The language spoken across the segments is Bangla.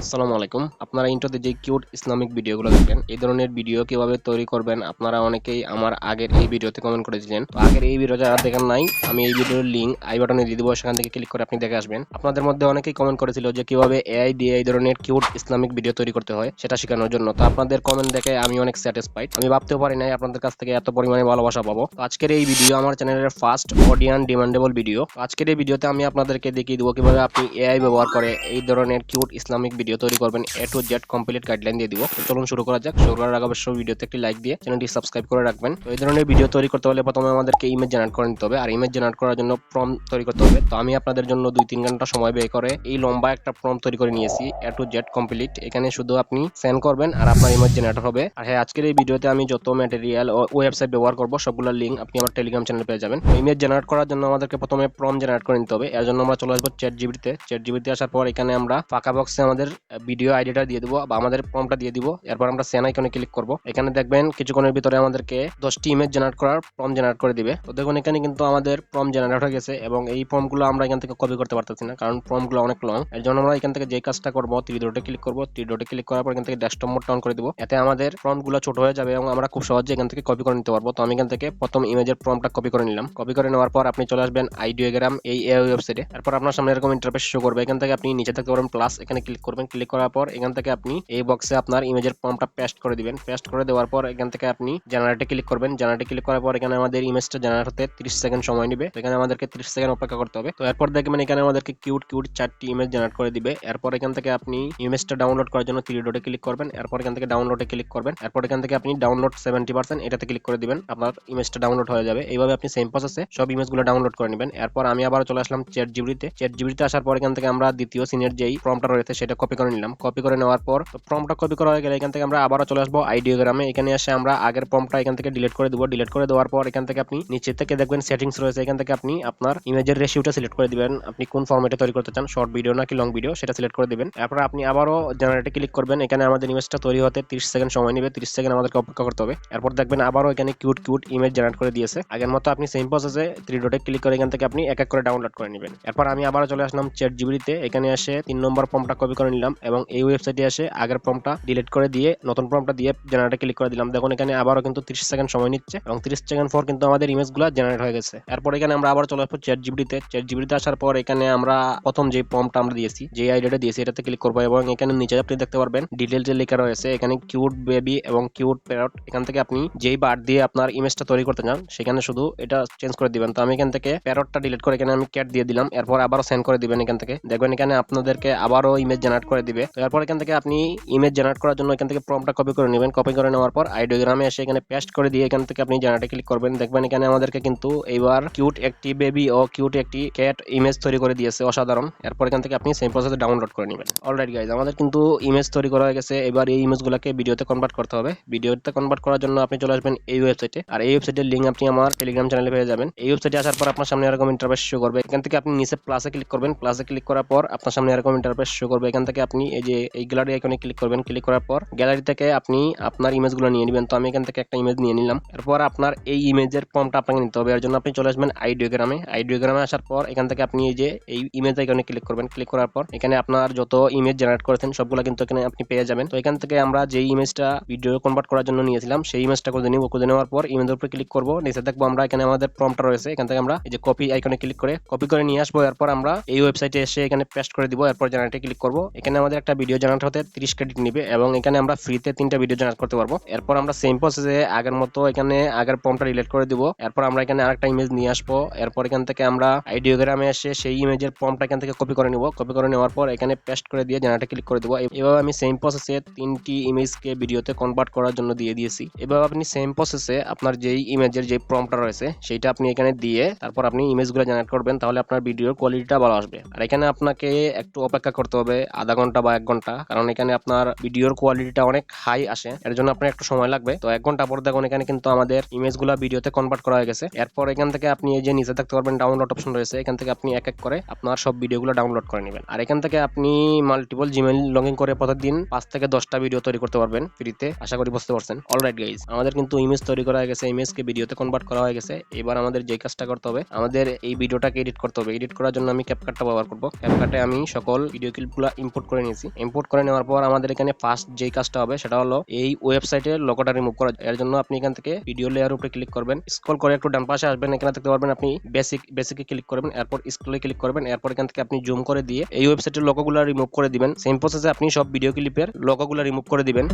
আসসালামু আলাইকুম। আপনারা ইন্ট্রোতে যে কিউট ইসলামিক ভিডিওগুলো দেখবেন এই ধরনের ভিডিও কীভাবে তৈরি করবেন আপনারা অনেকেই আমার আগের এই ভিডিওতে কমেন্ট করেছিলেন। তো আগের এই ভিডিও যারা দেখেন নাই, আমি এই ভিডিওর লিঙ্ক আই বাটনে দিয়ে দেবো, সেখান থেকে ক্লিক করে আপনি দেখে আসবেন। আপনাদের মধ্যে অনেকেই কমেন্ট করেছিল যে কীভাবে এআই দিয়ে এই ধরনের কিউট ইসলামিক ভিডিও তৈরি করতে হয়, সেটা শেখানোর জন্য। তো আপনাদের কমেন্ট দেখে আমি অনেক স্যাটিসফাইড আমি ভাবতেও পারি নাই আপনাদের কাছ থেকে এত পরিমাণে ভালোবাসা পাবো। আজকের এই ভিডিও আমার চ্যানেলের ফার্স্ট অডিয়ান ডিমান্ডেবল ভিডিও আজকের এই ভিডিওতে আমি আপনাদেরকে দেখিয়ে দেবো কীভাবে আপনি এআই ব্যবহার করে এই ধরনের কিউট ইসলামিক ভিডিও তৈরি করবেন A to Z complete guideline দিয়ে দিব। চলুন শুরু করা যাক। শুরু করার আগে অবশ্যই ভিডিওতে একটি লাইক দিয়ে চ্যানেলটি সাবস্ক্রাইব করে রাখবেন। তো এই ধরনের ভিডিও তৈরি করতে হলে প্রথমে আমাদেরকে ইমেজ জেনারেট করে নিতে হবে। আর ইমেজ জেনারেট করার জন্য প্রম তৈরি করতে হবে। তো আমি আপনাদের জন্য দুই তিন ঘণ্টা সময় ব্যয় করে এই লম্বা একটা প্রম তৈরি করে নিয়েছি। এ টু জেড কমপ্লিট এখানে শুধু আপনি সেন্ড করবেন আর আপনার ইমেজ জেনারেট হবে। আর হ্যাঁ আজকের এই ভিডিওতে আমি যত ম্যাটেরিয়াল ও ওয়েবসাইট ব্যবহার করব, সবগুলোর লিঙ্ক আপনি আমার টেলিগ্রাম চ্যানেলে পেয়ে যাবেন। ইমেজ জেনারেট করার জন্য আমাদেরকে প্রথমে প্রম জেনারেট করে নিতে হবে। এর জন্য আমরা চলে আসব চ্যাট জিবিতে চ্যাট জিবিতে আসার পর এখানে আমরা ফাঁকা বক্সে আমাদের ভিডিও আইডিটা দিয়ে দিব বা আমাদের প্রমটা দিয়ে দিব। এরপর আমরা সেন আইকনে ক্লিক করব। এখানে দেখবেন কিছুক্ষণের ভিতরে আমাদেরকে দশটি ইমেজ জেনারেট করার প্রম জেনারেট করে দিবে। তো দেখুন, এখানে কিন্তু আমাদের প্রম জেনারেট হয়ে গেছে এবং এই ফর্মগুলো আমরা এখান থেকে কপি করতে পারতেছি না, কারণ ফর্মগুলো অনেক লং এর জন্য আমরা এখান থেকে যে কাজটা করব থ্রি ডটে ক্লিক করব। থ্রি ডটে ক্লিক করার পর এখান থেকে ডেস্কটপ মোড অন করে দিব। এতে আমাদের ফর্মগুলো ছোট হয়ে যাবে এবং আমরা খুব সহজে এখান থেকে কপি করে নিতে পারব। তো আমি এখান থেকে প্রথম ইমেজের ফর্মটা কপি করে নিলাম। কপি করে নেওয়ার পর আপনি চলে আসবেন আইডিওগ্রাম এই ওয়েবসাইটে তারপর আপনার সামনে এরকম ইন্টারফেস শো করবে। এখান থেকে আপনি নিচে থাকতে পারেন প্লাস এখানে ক্লিক করবেন ক্লিক করার পর এখান থেকে আপনি এই বক্সে আপনার ইমেজের ফর্মটা পেস্ট করে দিবেন। পেস্ট করে দেওয়ার পর এখান থেকে আপনি জেনারেটে ক্লিক করবেন। জেনারেটে ক্লিক করার পর এখানে আমাদের ইমেজটা জেনারেট হতে 30 সেকেন্ড সময় নেবে। এখানে আমাদেরকে 30 সেকেন্ড অপেক্ষা করতে হবে। তো এরপর দেখবেন এখানে আমাদেরকে কিউট কিউট চারটি ইমেজ জেনারেট করে দিবে। এরপর এখান থেকে আপনি ইমেজটা ডাউনলোড করার জন্য থ্রি ডটে ক্লিক করবেন। এরপর এখান থেকে ডাউনলোডে ক্লিক করবেন। এরপর এখান থেকে আপনি ডাউনলোড সেভেন্টি পার্সেন্ট এটাতে ক্লিক করে দিবেন। আপনার ইমেজটা ডাউনলোড হয়ে যাবে। এইভাবে আপনি সেম প্রসেসে সব ইমেজগুলো ডাউনলোড করে নেবেন। এরপর আমি আবার চলে আসলাম চ্যাট জিবিতে চ্যাট জিবিতে আসার পর এখান থেকে আমরা দ্বিতীয় সিনের যেই ফর্মটা রয়েছে সেটা কপি করে নিলাম কপি করে নেওয়ার পর ফর্মটা কপি করা হয়ে গেলে এখান থেকে আমরা আবারও চলে আসব আইডিওগ্রামে এখানে এসে আমরা আগের ফর্মটা এখান থেকে ডিলিট করে দেবো। ডিলিট করে দেওয়ার পর এখান থেকে আপনি নিচে থেকে দেখবেন সেটিংস রয়েছে। এখান থেকে আপনি আপনার ইমেজের রেশিওটা সিলেক্ট করে দিবেন। আপনি কোন ফর্মেটে তৈরি করতে চান শর্ট ভিডিও নাকি লং ভিডিও সেটা সিলেক্ট করে দিবেন। এরপর আপনি আবারও জেনারেটে ক্লিক করবেন। এখানে আমাদের ইমেজটা তৈরি হতে 30 সেকেন্ড সময় নেবে। 30 সেকেন্ড আমাদেরকে অপেক্ষা করতে হবে। এরপর দেখবেন আবারও এখানে কিউট কিউট ইমেজ জেনারেট করে দিয়েছে। আগের মতো আপনি সেম প্রসেসে থ্রি ডটে ক্লিক করে এখান থেকে আপনি এক এক করে ডাউনলোড করে নেবেন। এরপর আমি আবারও চলে আসলাম চ্যাট জিবিতে এখানে এসে তিন নম্বর ফর্মটা কপি করে নিলাম। এবং এই ওয়েবসাইটে এসে আগের ফর্মটা ডিলিট করে দিয়ে, নতুন ফর্মটা দিয়ে জেনারেটে ক্লিক করে দিলাম। দেখুন, এখানে আবারও কিন্তু 30 সেকেন্ড সময় নিচ্ছে এবং 30 সেকেন্ড পর কিন্তু আমাদের ইমেজগুলো জেনারেট হয়ে গেছে। এরপর এখানে আমরা আবার চলে আসব চ্যাট জিবিতে চ্যাট জিবিতে আসার পর এখানে আমরা প্রথম যে ফর্মটা আমরা দিয়েছি, যে আইডিয়াটা দিয়েছি, এটাতে ক্লিক করব এবং এখানে নিচে আপনি দেখতে পারবেন ডিটেল যে লেখা রয়েছে। এখানে কিউট বেবি এবং কিউট প্যারট এখান থেকে আপনি যেই বার দিয়ে আপনার ইমেজটা তৈরি করতে চান, সেখানে শুধু এটা চেঞ্জ করে দিবেন। তো আমি এখান থেকে প্যারটটা ডিলিট করে এখানে আমি ক্যাট দিয়ে দিলাম। এরপর আবারও সেন্ড করে দিবেন এখান থেকে। দেখবেন এখানে আপনাদেরকে আবারও ইমেজ জেনারেট করে দিবে। তো এরপর এখান থেকে আপনি ইমেজ জেনারেট করার জন্য এখান থেকে ফর্মটা কপি করে নেবেন। কপি করে নেওয়ার পর আইডিওগ্রামে এসে এখানে পেস্ট করে দিয়ে এখান থেকে আপনি জেনারেটে ক্লিক করবেন। দেখবেন এখানে আমাদেরকে কিন্তু এইবার কিউট একটি বেবি ও কিউট একটি ক্যাট ইমেজ তৈরি করে দিয়েছে অসাধারণ। এরপর এখান থেকে আপনি সেম প্রসেসে ডাউনলোড করে নেবেন। অলরাইট গাইজ আমাদের কিন্তু ইমেজ তৈরি করা হয়ে গেছে। এবার এই ইমেজগুলোকে ভিডিওতে কনভার্ট করতে হবে। ভিডিওতে কনভার্ট করার জন্য আপনি চলে আসবেন এই ওয়েবসাইটে আর এই ওয়েবসাইটের লিঙ্ক আপনি আমার টেলিগ্রাম চ্যানেলে পেয়ে যাবেন। এই ওয়েবসাইটে আসার পর আপনার সামনে এরকম ইন্টারফেস শো করবে। এখান থেকে আপনি নিচে প্লাসে ক্লিক করবেন। প্লাসে ক্লিক করার পর আপনার সামনে এরকম ইন্টারফেস শো করবে। এখান থেকে আপনি এই যে, এই গ্যালারি আইকনে ক্লিক করবেন। ক্লিক করার পর গ্যালারি থেকে আপনি আপনার ইমেজগুলো নিয়ে নেবেন। তো আমি এখান থেকে একটা ইমেজ নিয়ে নিলাম। এরপর আপনার এই ইমেজের ফর্মটা আপনাকে নিতে হবে। এর জন্য আপনি চলে আসবেন আইডিওগ্রামে আইডিওগ্রামে আসার পর এখান থেকে আপনি এই যে, এই ইমেজ আইকনে ক্লিক করবেন। ক্লিক করার পর এখানে আপনার যত ইমেজ জেনারেট করেছেন, সবগুলো কিন্তু এখানে আপনি পেয়ে যাবেন। তো এখান থেকে আমরা যেই ইমেজটা ভিডিও কনভার্ট করার জন্য নিয়েছিলাম, সেই ইমেজটা করে নিব। করে নেওয়ার পর ইমেজের উপরে ক্লিক করব। নিচে দেখব আমরা এখানে আমাদের ফর্মটা রয়েছে। এখান থেকে আমরা এই যে কপি আইকনে ক্লিক করে কপি করে নিয়ে আসব। এরপর আমরা এই ওয়েবসাইটে এসে এখানে পেস্ট করে দিব। এরপর জেনারেটে ক্লিক করব। এখানে আমাদের একটা ভিডিও জেনারেট হতে 30 ক্রেডিট নিবে এবং এখানে আমরা ফ্রিতে তিনটা ভিডিও জেনারেট করতে পারব। এরপর আমরা সেম প্রসেসে আগের মতো এখানে আগের ফর্মটা রিলেট করে দিব। এরপর আমরা এখানে আরেকটা ইমেজ নিয়ে আসব। এরপর এখান থেকে আমরা আইডিওগ্রামে এসে সেই ইমেজের ফর্মটা এখান থেকে কপি করে নিব। কপি করে নেওয়ার পর এখানে পেস্ট করে দিয়ে জেনারেটে ক্লিক করে দিব। এভাবে আমি সেম প্রসেসে তিনটি ইমেজকে ভিডিওতে কনভার্ট করার জন্য দিয়ে দিয়েছি। এভাবে আপনি সেম প্রসেসে আপনার যেই ইমেজের যে ফর্মটা রয়েছে, সেইটা আপনি এখানে দিয়ে তারপর আপনি ইমেজগুলো জেনারেট করবেন। তাহলে আপনার ভিডিওর কোয়ালিটিটা ভালো আসবে। আর এখানে আপনাকে একটু অপেক্ষা করতে হবে। আধা ঘণ্টা বা এক ঘণ্টা, কারণ এখানে আপনার ভিডিওর কোয়ালিটিটা অনেক হাই আসে, এর জন্য আপনার একটু সময় লাগবে। তো এক ঘণ্টা পর দেখুন, এখানে কিন্তু আমাদের ইমেজগুলো ভিডিওতে কনভার্ট করা হয়ে গেছে। এরপর এখান থেকে আপনি এই যে নিচে থাকতে পারবেন ডাউনলোড অপশন রয়েছে, এখান থেকে আপনি এক এক করে আপনার সব ভিডিওগুলো ডাউনলোড করে নেবেন। আর এখান থেকে আপনি মাল্টিপল জিমেইল লগ ইন করে প্রতিদিন পাঁচ থেকে দশটা ভিডিও তৈরি করতে পারবেন ফ্রিতে আশা করি বুঝতে পারছেন। অলরাইট গাইজ আমাদের কিন্তু ইমেজ তৈরি করা হয়ে গেছে ইমেজকে ভিডিওতে কনভার্ট করা হয়ে গেছে। এবার আমাদের যে কাজটা করতে হবে, আমাদের এই ভিডিওটাকে এডিট করতে হবে। এডিট করার জন্য আমি ক্যাপকাটটা ব্যবহার করব। ক্যাপকাটে আমি সকল ভিডিও ক্লিপগুলো ইম্পোর্ট করে নিয়েছি। ইম্পোর্ট করে নেওয়ার পর আমাদের এখানে ফার্স্ট যে কাজটা হবে সেটা হলো এই ওয়েবসাইটের লোগোটা রিমুভ করা। এর জন্য আপনি এখান থেকে ভিডিও লেয়ার উপরে ক্লিক করবেন। স্ক্রল করে একটু ডান পাশে আসবেন, এখানে দেখতে পারবেন আপনি বেসিক বেসিকে ক্লিক করবেন, এরপর স্ক্রলে ক্লিক করবেন, এরপর এখান থেকে আপনি জুম করে দিয়ে এই ওয়েবসাইটের লোগোগুলো রিমুভ করে দিবেন। সেম প্রসেসে আপনি সব ভিডিও ক্লিপের লোগোগুলো রিমুভ করে দিবেন।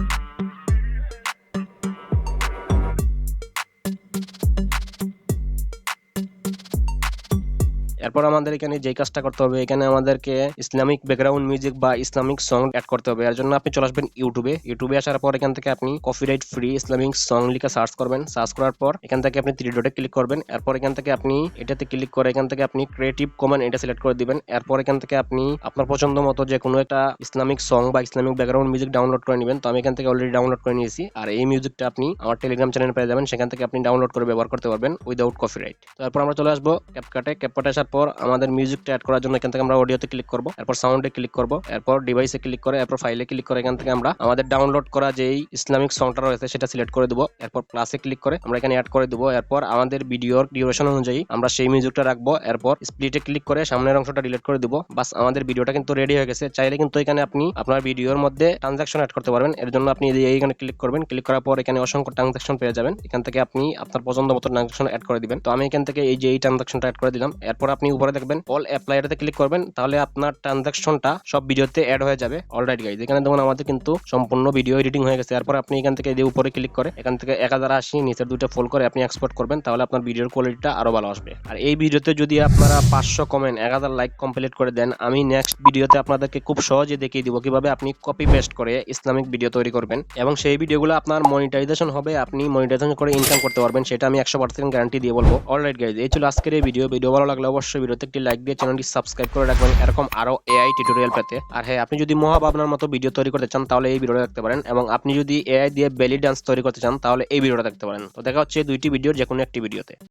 এরপর আমাদের এখানে যে কাজটা করতে হবে, এখানে আমাদেরকে ইসলামিক ব্যাকগ্রাউন্ড মিউজিক বা ইসলামিক সং অ্যাড করতে হবে। এর জন্য আপনি চলে আসবেন ইউটিউবে ইউটিউবে আসার পর এখান থেকে আপনি কপিরাইট ফ্রি ইসলামিক সং লিখে সার্চ করবেন। সার্চ করার পর এখান থেকে আপনি থ্রি ডটে ক্লিক করবেন। এরপর এখান থেকে আপনি এটাতে ক্লিক করে এখান থেকে আপনি ক্রিয়েটিভ কমেন্ট এটা সিলেক্ট করে দিবেন। এরপর এখান থেকে আপনি আপনার পছন্দ মতো যে কোনো একটা ইসলামিক সং বা ইসলামিক ব্যাকগ্রাউন্ড মিউজিক ডাউনলোড করে নেবেন। তো আমি এখান থেকে অলরেডি ডাউনলোড করে নিয়েছি। আর এই মিউজিকটা আপনি আমার টেলিগ্রাম চ্যানেলে পেয়ে যাবেন। সেখান থেকে আপনি ডাউনলোড করে ব্যবহার করতে পারবেন উইদাউট কপিরাইট তারপর আমরা চলে আসব ক্যাপকাটে ক্যাপকাটে আসার পর আমাদের মিউজিকটা অ্যাড করার জন্য এখান থেকে আমরা অডিওতে ক্লিক করব। এরপর সাউন্ডে ক্লিক করব। এরপর ডিভাইসে ক্লিক করে, এরপর ফাইলে ক্লিক করে এখান থেকে আমরা আমাদের ডাউনলোড করা যেই ইসলামিক সংটা রয়েছে সেটা সিলেক্ট করে দেবো। এরপর প্লাসে ক্লিক করে আমরা এখানে অ্যাড করে দেবো। এরপর আমাদের ভিডিওর ডিউরেশন অনুযায়ী আমরা সেই মিউজিকটা রাখব। এরপর স্প্লিটে ক্লিক করে সামনের অংশটা ডিলিট করে দিব। বাস আমাদের ভিডিওটা কিন্তু রেডি হয়ে গেছে। চাইলে কিন্তু এখানে আপনি আপনার ভিডিওর মধ্যে ট্রানজাকশন অ্যাড করতে পারবেন। এর জন্য আপনি এই এইখানে ক্লিক করবেন। ক্লিক করার পর এখানে অসংখ্য ট্রানজাকশন পেয়ে যাবেন। এখান থেকে আপনি আপনার পছন্দ মতো ট্রানজাকশন অ্যাড করে দিবেন। তো আমি এখান থেকে এই যে এই ট্রানজাকশনটা অ্যাড করে দিলাম। এরপর আপনি উপরে দেখবেন অল অ্যাপ্লাইটাতে ক্লিক করবেন, তাহলে আপনার ট্রানজাকশনটা সব ভিডিওতে অ্যাড হয়ে যাবে। অলরাইট গাইজ এখানে দেখুন আমাদের কিন্তু সম্পূর্ণ ভিডিও এডিটিং হয়ে গেছে। এরপর আপনি এখান থেকে এই যে উপরে ক্লিক করে, এখান থেকে এক হাজার আশি, নিচের দুটো ফোল করে আপনি এক্সপোর্ট করবেন, তাহলে আপনার ভিডিওর কোয়ালিটিটা আরও ভালো আসবে। আর এই ভিডিওতে যদি আপনারা পাঁচশো কমেন্ট এক হাজার লাইক কমপ্লিট করে দেন, আমি নেক্সট ভিডিওতে আপনাদেরকে খুব সহজে দেখিয়ে দিব কীভাবে আপনি কপি পেস্ট করে ইসলামিক ভিডিও তৈরি করবেন। এবং সেই ভিডিওগুলো আপনার মনিটাইজেশন হবে, আপনি মনিটাইজেশন করে ইনকাম করতে পারবেন, সেটা আমি একশো পার্সেন্ট গ্যারান্টি দিয়ে বলব। অলরাইট গাইজ এই ছিল আজকের এই ভিডিও ভিডিও ভালো লাগলে অবশ্যই ভিডিওতে একটি লাইক দিয়ে চ্যানেলটি সাবস্ক্রাইব করে রাখবেন। এরকম আরও এআই টিউটোরিয়াল পেতে। আর হ্যাঁ আপনি যদি মহাভাবনার মতো ভিডিও তৈরি করতে চান, তাহলে এই ভিডিওটা দেখতে পারেন। এবং আপনি যদি এআই দিয়ে বেলি ডান্স তৈরি করতে চান, তাহলে এই ভিডিওটা দেখতে পারেন। তো দেখা হচ্ছে দুইটি ভিডিওর যে কোনো একটি ভিডিওতে